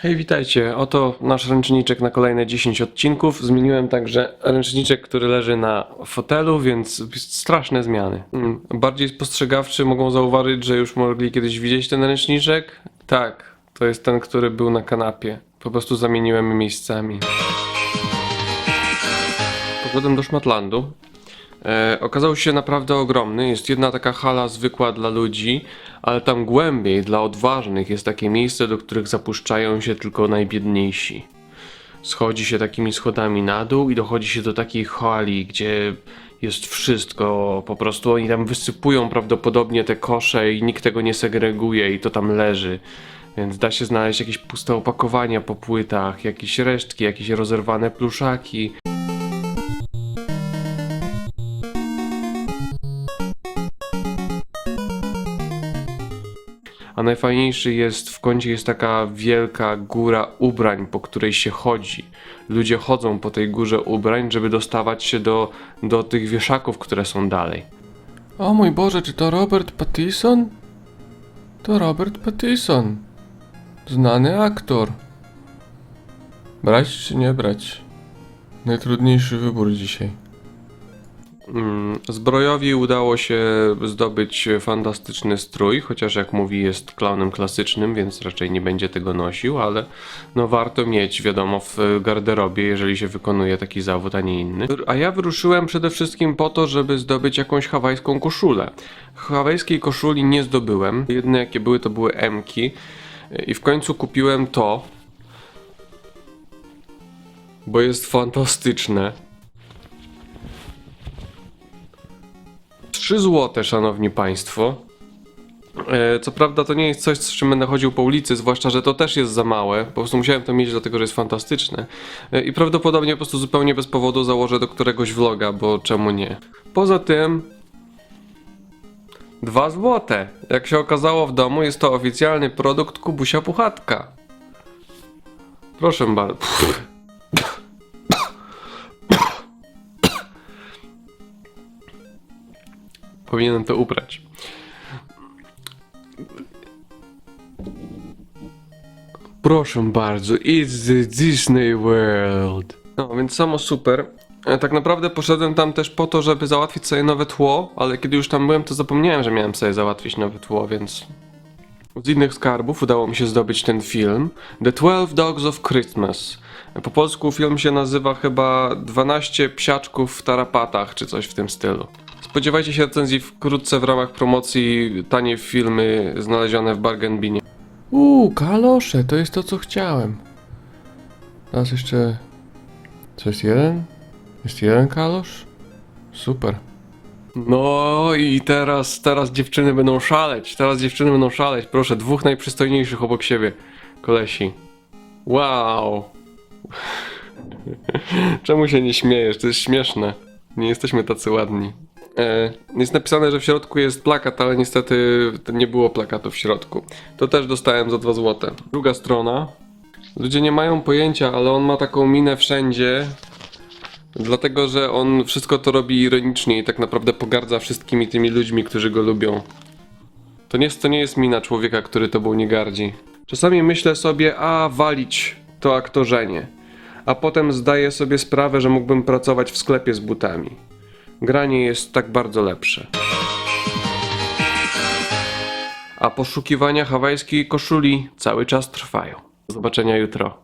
Hej, witajcie. Oto nasz ręczniczek na kolejne 10 odcinków. Zmieniłem także ręczniczek, który leży na fotelu, więc straszne zmiany. Mm, Bardziej spostrzegawczy mogą zauważyć, że już mogli kiedyś widzieć ten ręczniczek. Tak, to jest ten, który był na kanapie. Po prostu zamieniłem miejscami. Poszedłem do Szmatlandu. E, okazał się naprawdę ogromny. Jest jedna taka hala zwykła dla ludzi, ale tam głębiej dla odważnych jest takie miejsce, do których zapuszczają się tylko najbiedniejsi. Schodzi się takimi schodami na dół i dochodzi się do takiej hali, gdzie jest wszystko. Po prostu oni tam wysypują prawdopodobnie te kosze i nikt tego nie segreguje i to tam leży. Więc da się znaleźć jakieś puste opakowania po płytach, jakieś resztki, jakieś rozerwane pluszaki. A najfajniejszy jest w kącie jest taka wielka góra ubrań, po której się chodzi. Ludzie chodzą po tej górze ubrań, żeby dostawać się do, do tych wieszaków, które są dalej. O mój Boże, czy to Robert Pattinson? To Robert Pattinson. Znany aktor. Brać czy nie brać? Najtrudniejszy wybór dzisiaj. Mm, Zbrojowi udało się zdobyć fantastyczny strój, chociaż jak mówi jest klaunem klasycznym, więc raczej nie będzie tego nosił, ale no warto mieć, wiadomo, w garderobie, jeżeli się wykonuje taki zawód, a nie inny. A ja wyruszyłem przede wszystkim po to, żeby zdobyć jakąś hawajską koszulę. Hawajskiej koszuli nie zdobyłem. Jedne jakie były, to były M-ki. I w końcu kupiłem to, bo jest fantastyczne. 3 złote, szanowni państwo. E, Co prawda to nie jest coś, z czym będę chodził po ulicy, zwłaszcza, że to też jest za małe. Po prostu musiałem to mieć, dlatego że jest fantastyczne. E, I prawdopodobnie po prostu zupełnie bez powodu założę do któregoś vloga, bo czemu nie. Poza tym... 2 złote. Jak się okazało w domu, jest to oficjalny produkt Kubusia Puchatka. Proszę bardzo. Powinienem to ubrać. Proszę bardzo, it's the Disney World. No, więc samo super. E, Tak naprawdę poszedłem tam też po to, żeby załatwić sobie nowe tło, ale kiedy już tam byłem, to zapomniałem, że miałem sobie załatwić nowe tło, więc z innych skarbów udało mi się zdobyć ten film The 12 Dogs of Christmas. Po polsku film się nazywa chyba 12 psiaczków w tarapatach, czy coś w tym stylu. Spodziewajcie się recenzji wkrótce w ramach promocji tanie filmy znalezione w Bargain Binie. Uuu, kalosze, to jest to co chciałem. Teraz jeszcze... Co jest jeden? Jest jeden kalosz? Super. No i teraz, teraz dziewczyny będą szaleć, teraz dziewczyny będą szaleć. Proszę, dwóch najprzystojniejszych obok siebie. Kolesi. Wow. Czemu się nie śmiejesz? To jest śmieszne. Nie jesteśmy tacy ładni. E, jest napisane, że w środku jest plakat, ale niestety nie było plakatu w środku. To też dostałem za 2 złote. Druga strona. Ludzie nie mają pojęcia, ale on ma taką minę wszędzie. Dlatego, że on wszystko to robi ironicznie i tak naprawdę pogardza wszystkimi tymi ludźmi, którzy go lubią. To nie, to nie jest mina człowieka, który tobą nie gardzi. Czasami myślę sobie, a walić to aktorzenie. A potem zdaję sobie sprawę, że mógłbym pracować w sklepie z butami. Granie jest tak bardzo lepsze. A poszukiwania hawajskiej koszuli cały czas trwają. Do zobaczenia jutro.